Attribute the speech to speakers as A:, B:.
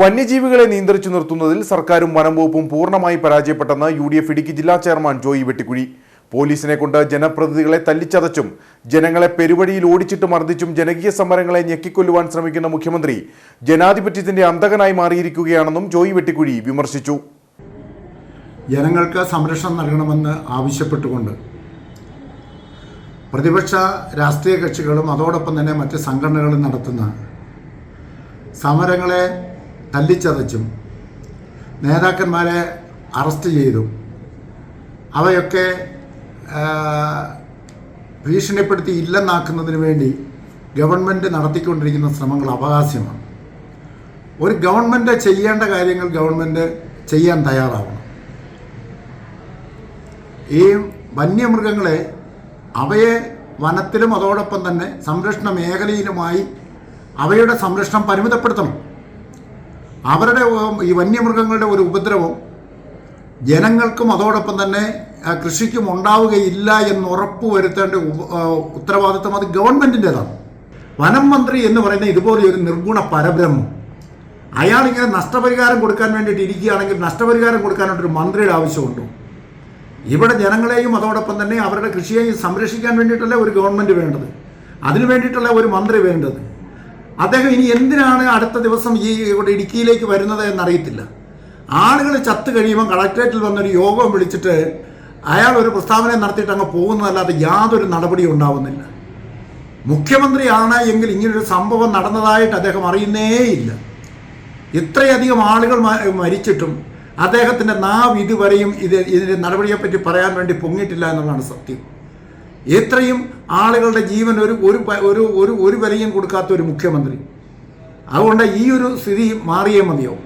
A: വന്യജീവികളെ നിയന്ത്രിച്ചു നിർത്തുന്നതിൽ സർക്കാരും വനംവകുപ്പും പൂർണമായി പരാജയപ്പെട്ടെന്ന് യു ഡി എഫ് ഇടുക്കി ജില്ലാ ചെയർമാൻ ജോയി വെട്ടിക്കുഴി. പോലീസിനെ കൊണ്ട് ജനപ്രതിനിധികളെ തല്ലിച്ചതച്ചും ജനങ്ങളെ പെരുവഴിയിൽ ഓടിച്ചിട്ട് മർദ്ദിച്ചും ജനകീയ സമരങ്ങളെ ഞെക്കിക്കൊല്ലുവാൻ ശ്രമിക്കുന്ന മുഖ്യമന്ത്രി ജനാധിപത്യത്തിന്റെ അന്തകനായി മാറിയിരിക്കുകയാണെന്നും ജോയി വെട്ടിക്കുഴി വിമർശിച്ചു.
B: ജനങ്ങൾക്ക് സംരക്ഷണം നൽകണമെന്ന് ആവശ്യപ്പെട്ടുകൊണ്ട് പ്രതിപക്ഷ രാഷ്ട്രീയ കക്ഷികളും അതോടൊപ്പം തന്നെ മറ്റ് സംഘടനകളും നടത്തുന്ന സമരങ്ങളെ തല്ലിച്ചതച്ചും നേതാക്കന്മാരെ അറസ്റ്റ് ചെയ്തും. അവയൊക്കെ ഭീഷണിപ്പെടുത്തി ഇല്ലെന്നാക്കുന്നതിന് വേണ്ടി ഗവൺമെന്റ് നടത്തിക്കൊണ്ടിരിക്കുന്ന ശ്രമങ്ങൾ അവകാശമാണ്. ഒരു ഗവൺമെന്റ് ചെയ്യേണ്ട കാര്യങ്ങൾ ഗവൺമെന്റ് ചെയ്യാൻ തയ്യാറാവണം. ഈ വന്യമൃഗങ്ങളെ അവയെ വനത്തിലും അതോടൊപ്പം തന്നെ സംരക്ഷണ മേഖലയിലുമായി അവയുടെ സംരക്ഷണം പരിമിതപ്പെടുത്തണം. അവരുടെ ഈ വന്യമൃഗങ്ങളുടെ ഒരു ഉപദ്രവം ജനങ്ങൾക്കും അതോടൊപ്പം തന്നെ കൃഷിക്കും ഉണ്ടാവുകയില്ല എന്ന് ഉറപ്പ് വരുത്തേണ്ട ഉത്തരവാദിത്വം അത് ഗവൺമെന്റിന്റെതാണ് വനം മന്ത്രി എന്ന് പറയുന്ന ഇതുപോലെ ഒരു നിർഗുണ പരബ്രഹ്മം. അയാളിങ്ങനെ നഷ്ടപരിഹാരം കൊടുക്കാൻ വേണ്ടിയിട്ട് ഇരിക്കുകയാണെങ്കിൽ നഷ്ടപരിഹാരം കൊടുക്കാനായിട്ടൊരു മന്ത്രിയുടെ ആവശ്യമുണ്ടോ? ഇവിടെ ജനങ്ങളെയും അതോടൊപ്പം തന്നെ അവരുടെ കൃഷിയെയും സംരക്ഷിക്കാൻ വേണ്ടിയിട്ടല്ലേ ഒരു ഗവൺമെന്റ് വേണ്ടത്? അതിനു വേണ്ടിയിട്ടുള്ള ഒരു മന്ത്രി വേണ്ടത്? അദ്ദേഹം ഇനി എന്തിനാണ് അടുത്ത ദിവസം ഈ ഇവിടെ ഇടുക്കിയിലേക്ക് വരുന്നത് എന്നറിയത്തില്ല. ആളുകൾ ചത്തു കഴിയുമ്പോൾ കളക്ട്രേറ്റിൽ വന്നൊരു യോഗം വിളിച്ചിട്ട് അയാൾ ഒരു പ്രസ്താവന നടത്തിയിട്ട് അങ്ങ് പോകുന്നതല്ലാതെ യാതൊരു നടപടിയും ഉണ്ടാവുന്നില്ല. മുഖ്യമന്ത്രിയാണ് എങ്കിൽ ഇങ്ങനൊരു സംഭവം നടന്നതായിട്ട് അദ്ദേഹം അറിയുന്നേയില്ല. ഇത്രയധികം ആളുകൾ മരിച്ചിട്ടും അദ്ദേഹത്തിന്റെ നാവ് ഇതുവരെയും ഇത് ഇതിന്റെ നടപടിയെപ്പറ്റി പറയാൻ വേണ്ടി പൊങ്ങിയിട്ടില്ല എന്നുള്ളതാണ് സത്യം. ഇത്രയും ആളുകളുടെ ജീവൻ ഒരു ഒരു ഒരു ഒരു ഒരു വിലയും കൊടുക്കാത്ത ഒരു മുഖ്യമന്ത്രി. അതുകൊണ്ട് ഈ ഒരു സ്ഥിതി മാറിയേ മതിയാവും.